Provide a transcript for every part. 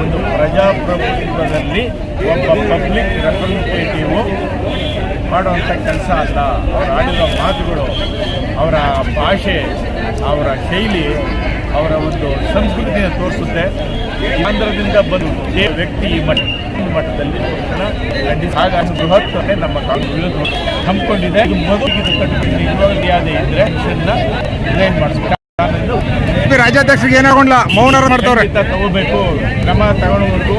ಒಂದು ಪ್ರಜಾಪ್ರಭುತ್ವದಲ್ಲಿ ಒಬ್ಬ ಪಬ್ಲಿಕ್ ರೆಪ್ರೆಸೆಂಟೇಟಿವ್ ಮಾಡುವಂಥ ಕೆಲಸ ಅಲ್ಲ. ಅವರು ಆಡಿದ ಮಾತುಗಳು, ಅವರ ಭಾಷೆ, ಅವರ ಶೈಲಿ, ಅವರ ಒಂದು ಸಂಸ್ಕೃತಿಯ ತೋರಿಸುತ್ತೆ. ಆಂಧ್ರದಿಂದ ಬಂದು ವ್ಯಕ್ತಿ ಈ ಈ ಮಟ್ಟದಲ್ಲಿ. ಖಂಡಿತ ಹಾಗಾಗಿ ಬೃಹತ್ ನಮ್ಮ ಕಾಂಗ್ರೆಸ್ ಹಮ್ಮಿಕೊಂಡಿದೆ ಕಟ್ಟಿಕೊಂಡು ಮರ್ಯಾದೆ ಇದ್ರೆ ಇದನ್ನ ಡಿಸೈನ್ ಮಾಡಿಸ್ಬೇಕು ರಾಜ್ಯಾಧ್ಯಕ್ಷರಿಗೆ ಏನಾಗೊಂಡ್ಲ ಮೌನ ಮಾಡ್ತವ್ರೆ. ತಗೋಬೇಕು. ಕ್ರಮ ತಗೊಳ್ಬೇಕು.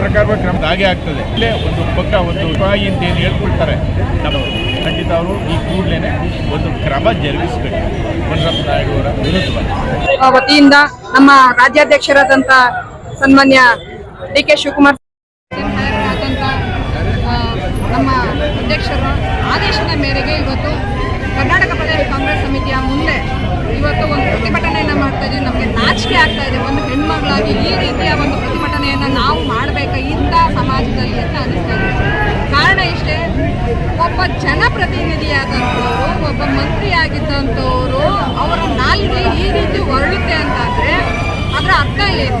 ಪ್ರಕಾರ ಕ್ರಮ ಹಾಗೆ ಆಗ್ತದೆ. ಇಲ್ಲೇ ಒಂದು ಪಕ್ಕ ಒಂದು ಉಪಾಯಿ ಅಂತ ಏನು ಹೇಳ್ಕೊಳ್ತಾರೆ ಖಂಡಿತ ಅವರು ಈ ಕೂಡಲೇ ಒಂದು ಕ್ರಮ ಜರುಗಿಸ್ಬೇಕು. ಬಲರಾಮ ನಾಯ್ಡು ಅವರ ವತಿಯಿಂದ ನಮ್ಮ ರಾಜ್ಯಾಧ್ಯಕ್ಷರಾದಂಥ ಸನ್ಮಾನ್ಯ ಡಿ ಕೆ ಶಿವಕುಮಾರ್ ಮಾಡ್ತಾ ನಮಗೆ ನಾಚಿಕೆ ಆಗ್ತಾ ಇದೆ, ಒಂದು ಹೆಣ್ಮಗಳಾಗಿ ಈ ರೀತಿಯ ಒಂದು ಪ್ರತಿಭಟನೆಯನ್ನು ನಾವು ಮಾಡಬೇಕಾ, ಇಂಥ ಸಮಾಜದಲ್ಲಿ ಅಂತ ಅನಿಸ್ತಾ ಇದೆ. ಕಾರಣ ಇಷ್ಟೇ, ಒಬ್ಬ ಜನಪ್ರತಿನಿಧಿಯಾದಂಥವರು, ಒಬ್ಬ ಮಂತ್ರಿಯಾಗಿದ್ದಂಥವರು ಅವರ ನಾಲಿಗೆ ಈ ರೀತಿ ಹೊರಳುತ್ತೆ ಅಂತಾದರೆ ಅದರ ಅರ್ಥ ಏನು?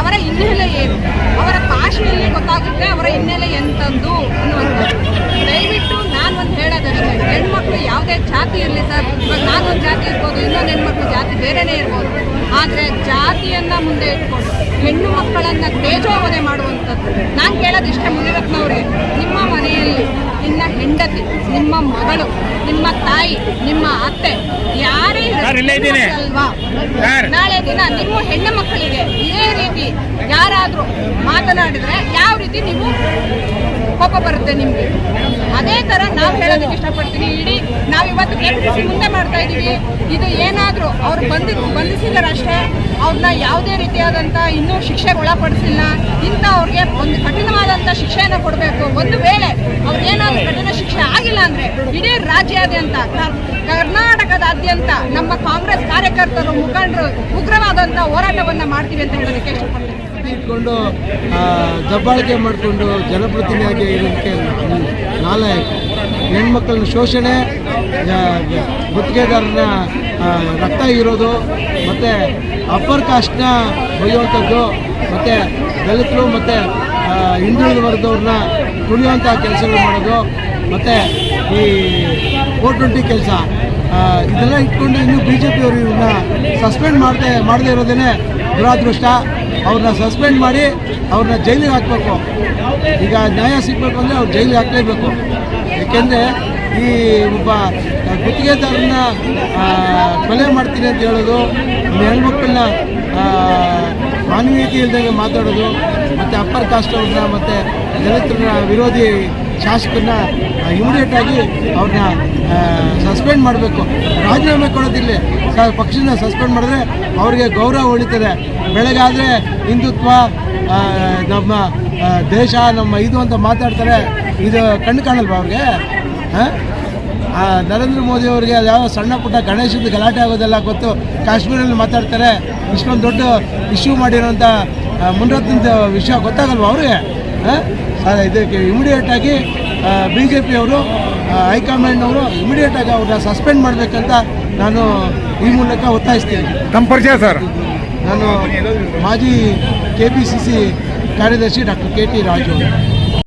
ಅವರ ಹಿನ್ನೆಲೆ ಏನು ಅವರ ಭಾಷೆಯಲ್ಲಿ ಗೊತ್ತಾಗುತ್ತೆ ಅವರ ಹಿನ್ನೆಲೆ ಎಂತಂದು ಅನ್ನುವಂಥದ್ದು ದಯವಿಟ್ಟು ನಾನು ಒಂದು ಹೇಳೋದಷ್ಟೇ ಹೆಣ್ಮಕ್ಳು ಯಾವುದೇ ಜಾತಿ ಇರಲಿ ಸರ್ ಇವಾಗ ನಾನೊಂದು ಜಾತಿ ಇರ್ಬೋದು ಇನ್ನೊಂದು ಹೆಣ್ಮಕ್ಳು ಜಾತಿ ಬೇರೆನೇ ಇರ್ಬೋದು. ಆದರೆ ಜಾತಿಯನ್ನ ಮುಂದೆ ಇಟ್ಕೊಂಡು ಹೆಣ್ಣು ಮಕ್ಕಳನ್ನ ತೇಜೋವನೆ ಮಾಡುವಂಥದ್ದು. ನಾನು ಕೇಳೋದಿಷ್ಟೇ ಮುನಿರತ್ನವ್ರಿಗೆ ನಿಮ್ಮ ಮನೆಯಲ್ಲಿ ನಿನ್ನ ಹೆಂಡತಿ ನಿಮ್ಮ ಮಗಳು ನಿಮ್ಮ ತಾಯಿ ನಿಮ್ಮ ಅತ್ತೆ ಯಾರೇ ಅಲ್ವಾ ನಾಳೆ ದಿನ ನಿಮ್ಮ ಹೆಣ್ಣು ಮಕ್ಕಳಿಗೆ ಇದೇ ರೀತಿ ಯಾರಾದರೂ ಮಾತನಾಡಿದ್ರೆ ಯಾವ ರೀತಿ ನೀವು ಕೋಪ ಬರುತ್ತೆ ನಿಮಗೆ? ಅದೇ ತರ ನಾವು ಹೇಳೋದಕ್ಕೆ ಇಷ್ಟಪಡ್ತೀನಿ. ಇಡೀ ನಾವು ಇವತ್ತು ಮುಂದೆ ಮಾಡ್ತಾ ಇದೀವಿ. ಇದು ಏನಾದರೂ ಅವ್ರು ಬಂಧಿ ಬಂಧಿಸಿದರಷ್ಟೇ ಅವ್ರನ್ನ ಯಾವುದೇ ರೀತಿಯಾದಂಥ ಇನ್ನೂ ಶಿಕ್ಷೆಗೆ ಒಳಪಡಿಸಿಲ್ಲ. ಇಂಥ ಅವ್ರಿಗೆ ಒಂದು ಕಠಿಣವಾದಂಥ ಶಿಕ್ಷೆಯನ್ನು ಕೊಡಬೇಕು. ಒಂದು ವೇಳೆ ಅವ್ರ ಏನಾದರೂ ಕಠಿಣ ಶಿಕ್ಷೆ ಆಗಿಲ್ಲ ಅಂದರೆ ಇಡೀ ರಾಜ್ಯಾದ್ಯಂತ, ಕರ್- ಕರ್ನಾಟಕದಾದ್ಯಂತ ನಮ್ಮ ಕಾಂಗ್ರೆಸ್ ಕಾರ್ಯಕರ್ತರು, ಮುಖಂಡರು ಉಗ್ರವಾದಂಥ ಹೋರಾಟವನ್ನು ಮಾಡ್ತೀವಿ ಅಂತ ಹೇಳೋದಕ್ಕೆ ಇಷ್ಟಪಡ್ತೀನಿ. ಇಟ್ಕೊಂಡು ದಬ್ಬಾಳಿಕೆ ಮಾಡಿಕೊಂಡು ಜನಪ್ರತಿನಿಧಿಯಾಗಿ ಇರೋದಕ್ಕೆ ನಾಲಾಯಕ. ಹೆಣ್ಮಕ್ಳನ್ನ ಶೋಷಣೆ ಗುತ್ತಿಗೆದಾರನ ರಕ್ತ ಇರೋದು ಮತ್ತು ಅಪ್ಪರ್ ಕಾಸ್ಟ್ನ ಒಯ್ಯುವಂಥದ್ದು ಮತ್ತು ದಲಿತರು, ಮತ್ತು ಹಿಂದುಳಿದ ವರ್ಗದವ್ರನ್ನ ತುಳಿಯುವಂಥ ಕೆಲಸಗಳು ಮಾಡೋದು, ಮತ್ತು ಈ ಫೋರ್ ಟ್ವೆಂಟಿ ಕೆಲಸ. ಇದೆಲ್ಲ ಇಟ್ಕೊಂಡು ಇನ್ನೂ ಬಿ ಜೆ ಪಿಯವರು ಇವ್ರನ್ನ ಸಸ್ಪೆಂಡ್ ಮಾಡದೆ, ಮಾಡದೇ ಇರೋದೇ ದುರಾದೃಷ್ಟ. ಅವ್ರನ್ನ ಸಸ್ಪೆಂಡ್ ಮಾಡಿ ಅವ್ರನ್ನ ಜೈಲಿಗೆ ಹಾಕಬೇಕು. ಈಗ ನ್ಯಾಯ ಸಿಗಬೇಕು ಅಂದರೆ ಅವ್ರು ಜೈಲಿಗೆ ಹಾಕಲೇಬೇಕು. ಏಕೆಂದರೆ ಈ ಒಬ್ಬ ಗುತ್ತಿಗೆದಾರನ್ನ ಕೊಲೆ ಮಾಡ್ತೀನಿ ಅಂತ ಹೇಳೋದು ಹೆಣ್ಮಕ್ಳನ್ನ ಮಾನವೀಯತೆ ಇಲ್ದಂಗೆ ಮಾತಾಡೋದು, ಮತ್ತು ಅಪ್ಪರ್ ಕಾಸ್ಟ್ ಅವ್ರನ್ನ, ಮತ್ತು ದಲಿತರ ವಿರೋಧಿ ಶಾಸಕರನ್ನ ಇಮಿಡಿಯೇಟಾಗಿ ಅವ್ರನ್ನ ಸಸ್ಪೆಂಡ್ ಮಾಡಬೇಕು. ರಾಜೀನಾಮೆ ಕೊಡೋದಿಲ್ಲ. ಸ ಪಕ್ಷದಿಂದ ಸಸ್ಪೆಂಡ್ ಮಾಡಿದ್ರೆ ಅವ್ರಿಗೆ ಗೌರವ ಉಳಿತದೆ. ಬೆಳಗಾದರೆ ಹಿಂದುತ್ವ ನಮ್ಮ ದೇಶ, ನಮ್ಮ ಇದು ಅಂತ ಮಾತಾಡ್ತಾರೆ. ಇದು ಕಣ್ಣು ಕಾಣಲ್ವಾ ಅವ್ರಿಗೆ? ಹಾಂ? ನರೇಂದ್ರ ಮೋದಿ ಅವರಿಗೆ ಯಾವ ಸಣ್ಣ ಪುಟ್ಟ ಗಣೇಶದ ಗಲಾಟೆ ಆಗೋದೆಲ್ಲ ಗೊತ್ತು. ಕಾಶ್ಮೀರಲ್ಲಿ ಮಾತಾಡ್ತಾರೆ. ಇಷ್ಟೊಂದು ದೊಡ್ಡ ಇಶ್ಯೂ ಮಾಡಿರೋಂಥ ಮುನ್ರತ್ನದ ವಿಷಯ ಗೊತ್ತಾಗಲ್ವಾ ಅವ್ರಿಗೆ? ಹಾಂ? ಇದಕ್ಕೆ ಇಮಿಡಿಯೇಟಾಗಿ ಬಿ ಜೆ ಪಿಯವರು ಹೈಕಮಾಂಡ್ನವರು ಇಮಿಡಿಯೇಟಾಗಿ ಅವ್ರನ್ನ ಸಸ್ಪೆಂಡ್ ಮಾಡಬೇಕಂತ ನಾನು ಈ ಮೂಲಕ ಒತ್ತಾಯಿಸ್ತೀನಿ. ತಮ್ಮ ಪರಿಚಯ ಸರ್? ನಾನು ಮಾಜಿ ಕೆ ಪಿ ಸಿ ಸಿ ಕಾರ್ಯದರ್ಶಿ ಡಾಕ್ಟರ್ ಕೆ ಟಿ ರಾಜು.